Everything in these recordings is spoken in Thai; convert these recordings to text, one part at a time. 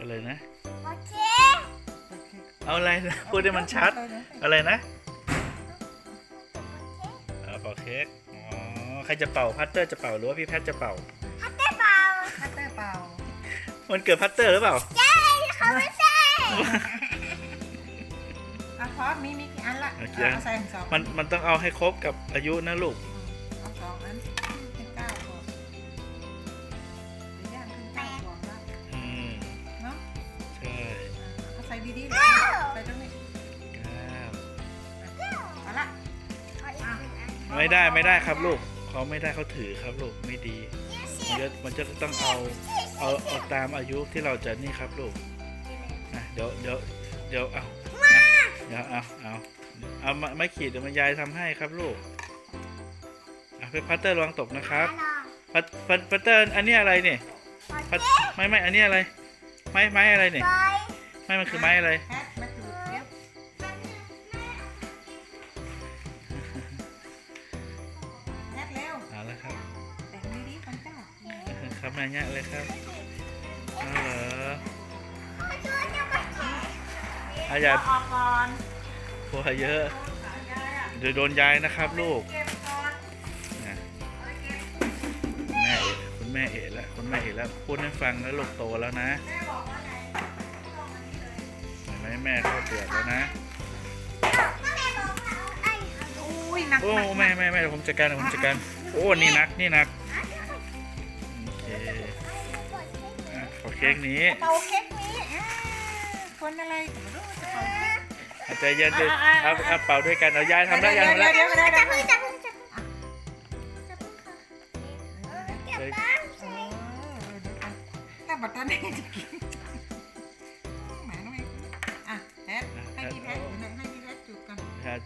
อะไรนะ โอเคเอาอะไรนะพูดให้มันชัด อะไรนะเออเป่าเค้กอ๋อใครจะเป่าพัตเตอร์จะเป่าหรือว่าพี่แพทจะเป่า ฮัตเต้เปล่าคัตเตอร์เปล่ามันเกิดพัตเตอร์หรือเปล่า ใช่เขาไม่ใช่อะพร้อมมีมีกี่อันละโอเค เอาใส่สอง มันมันต้องเอาให้ครบกับอายุนะลูก ดีๆเลยใส่ตรงนี้เก้าเอาละขออีกหนึ่งอันไม่ได้ไม่ได้ครับลูกเขาไม่ได้เขาถือครับลูกไม่ดียี่สิมันบจะมันจะต้องเอาเอาเอาตามอายุที่เราจะนี่ครับลูกนะเดี๋ยวเดี๋ยวเดี๋ยวเอานะเดี๋ยวเอาเอาเอามาไม่ขีดเดี๋ยวมันยายทำให้ครับลูกอะเพื่อพัตเตอร์ระวังตกนะครับพัตพัตพัตเตอร์อันนี้อะไรเนี่ยพัตไม่ไม่อันนี้อะไรไม้ไม้อะไรเนี่ย ไม่มันคือไม้อะไรแพทมาจุดเดี๋ยวแพทเร็วเอาละครับแต่งดีๆกันจ้าครับมาเนี่ยเลยครับเอาเหรอมาช่วยจะมาแข่งอาอย่าออกก่อนกลัวเยอะขายายอะเดี๋ยวโดนยายนะครับลูกแม่เอ๋คุณแม่เอ๋แล้วคุณแม่เอ๋แล้วพูดให้ฟังแล้วลูกโตแล้วนะแม่บอกว่า แม่เข้าเตือนแล้วนะแม่บอกว่าเอาไอ้อุ้ยหนักโอ้หนักแม่แม่แม่เดี๋ยวผมจัดการเดี๋ยวผมจัดการโอ้นี่นักนี่นักโอเคอะขอเค้กนี้เป่าเค้กนี้อ่าคนอะไรก็ไม่รู้จะเป่าเค้ก อาจจะเย็นดิเอาเอาเป่าด้วยกันเอายายทำได้ยายทำได้เดี๋ยวเดี๋ยวเดี๋ยวจับมือจับมือจับมือจับมือค่ะเออเก็บบ้างเอใช่อเดี๋ยวกันแต่บัตรตอนนี้จะกิน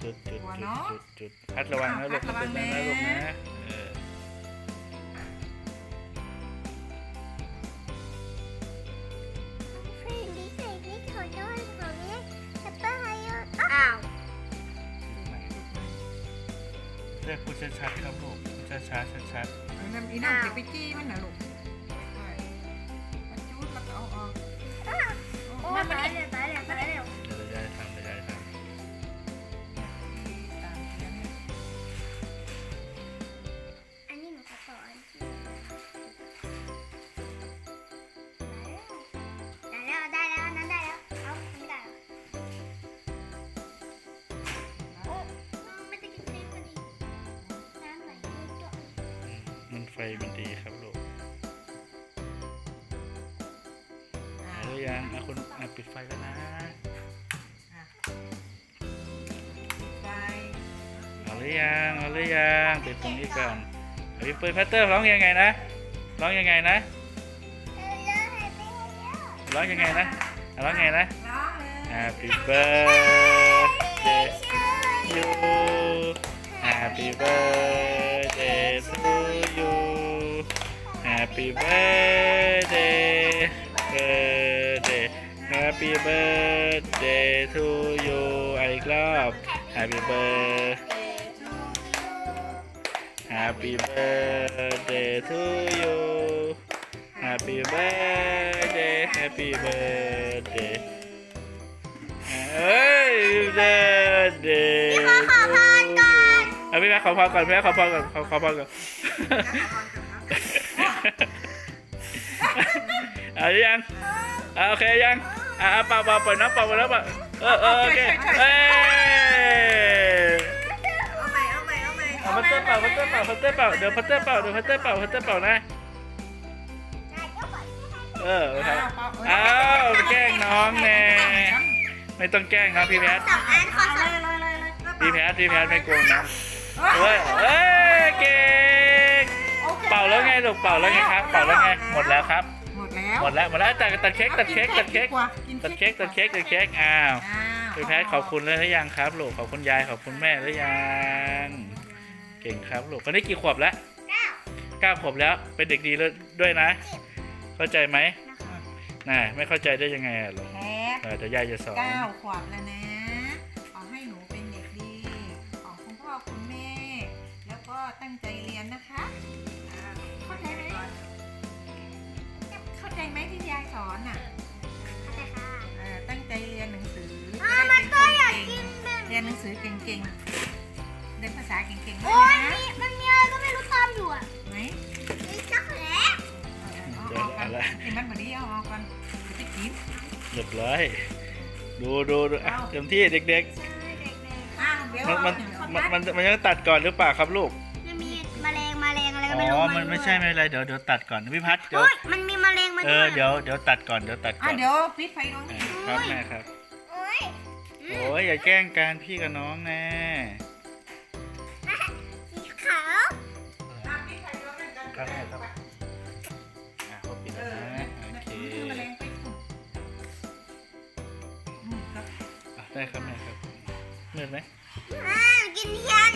จุดกันค่ะจุดจุดจุดจุดจุดพัดระวังนะลูกพัดระวังเป็นะนะลูกนะเออพี่ลิขิตลิขอโทษขอเรียกจับป้าให้เยอะอ้าวเรียกพูดชัดๆครับลูกพูดช้าๆชัดเอาน้ำอีน้องจะไปจี้มันนะลูกใช่มันจุดแล้วก็เอาออกโอ้ตา ยังเอาคุณอะปิดไฟแล้วนะอะปิดไฟเอาหรือยังเอาหรือยังปิดตรงนี้ก่อนเอาพี่ปืนพัตเตอร์ร้องยังไงนะร้องยังไงนะเออเยอะให้ไปเยอะร้องยังไงนะอะร้องไงนะร้องเลย Happy birthday to you Happy birthday to you Happy birthday birthday Happy birthday to you อะอีกรอบ Happy birthday Happy birthday to you Happy birthday Happy birthday เฮ้ย birthday ขอขอพรก่อนเอาพี่แม่ขอพรก่อนพี่แม่ขอพรก่อนขอขอพรก่อนเอาหรือยังอะโอเคยัง อะเป่าเป่าเปิดน้ำเป่าเปิดน้ำเป่าเออเออโอเคเอ้ยเอาใหม่เอาใหม่เอาใหม่เอาพัตเตอร์เป่าพัตเตอร์เป่าพัตเตอร์เป่าเดี๋ยวพัตเตอร์เป่าเดี๋ยวพัตเตอร์เป่าพัตเตอร์เป่านะเออครับอ้าวแกล้งน้องแน่ไม่ต้องแกล้งครับพี่แพทสองอันขอสองเลยเลยเลยเลยพี่แพทพี่แพทไม่โกงนะเฮ้ยเอ้ยเก่งโอคเป่าแล้วไงลูกเป่าแล้วไงครับ เป่าแล้วไงหมดแล้วครับหมด แล้วหมดแล้วหมดแล้วตัดตัดเค้กตัดเค้กตัดเค้กกินตัดเค้กตัดเค้กตัดเค้กอ้าวอ้าวพี่แพทขอบคุณเลยหรือยังครับลูกขอบคุณยายขอบคุณแม่หรือยังเก่งครับลูกตอนนี้กี่ขวบแล้วเก้าเก้าขวบแล้วเป็นเด็กดีแล้วด้วยนะ เข้าใจไหมน่ะไม่เข้าใจได้ยังไงอะลูกแพทเออเดี๋ยวยายจะสอนเก้าขวบแล้วนะขอให้หนูเป็นเด็กดีของคุณพ่อคุณแม่ แล้วก็ตั้งใจเรียนนะคะ รียนหนังสือเก่งๆเรียนภาษาเก่งๆด้โอ้วยยนะมีมันมีอะไรก็ไม่รู้ตามอยู่อะไหนมีช็อกโกแลตเอาออกกันนี่มันบดีเอาออกกันไปกิน เรียบร้อยดูดูดูอะเอาเต็มที่เด็กใช่เด็กอ้าวเดี๋ยวๆ มันเอามันเอามันมันมันจะตัดก่อนหรือเปล่าครับลูก ๆมันมีแมลงแมลงอะไรก็อ๋ไม่รู้อ มันไม่ใช่ไม่เป็นไรเดี๋ยวเดี๋ยวตัดก่อนพี่พัดเดี๋ยว โอ้ยมันมีแมลงมาเอด้อวยเดี๋ยวเดี๋ยวตัดก่อนเดี๋ยวตัดก่อะอนเดี๋ยวปิดไฟลงอะครับแม่ครับโอ้ย โอ้ยอย่าแกล้งกันพี่กับน้องแน่สีขาวอะปิดไฟลงเลยกันครับแม่ครับอะพอปิดเอแล้วอนะโอเคแมลงไปฝุ่นอืมครับอะได้ครับแม่ครับมืดไหมอ่ากินเทียน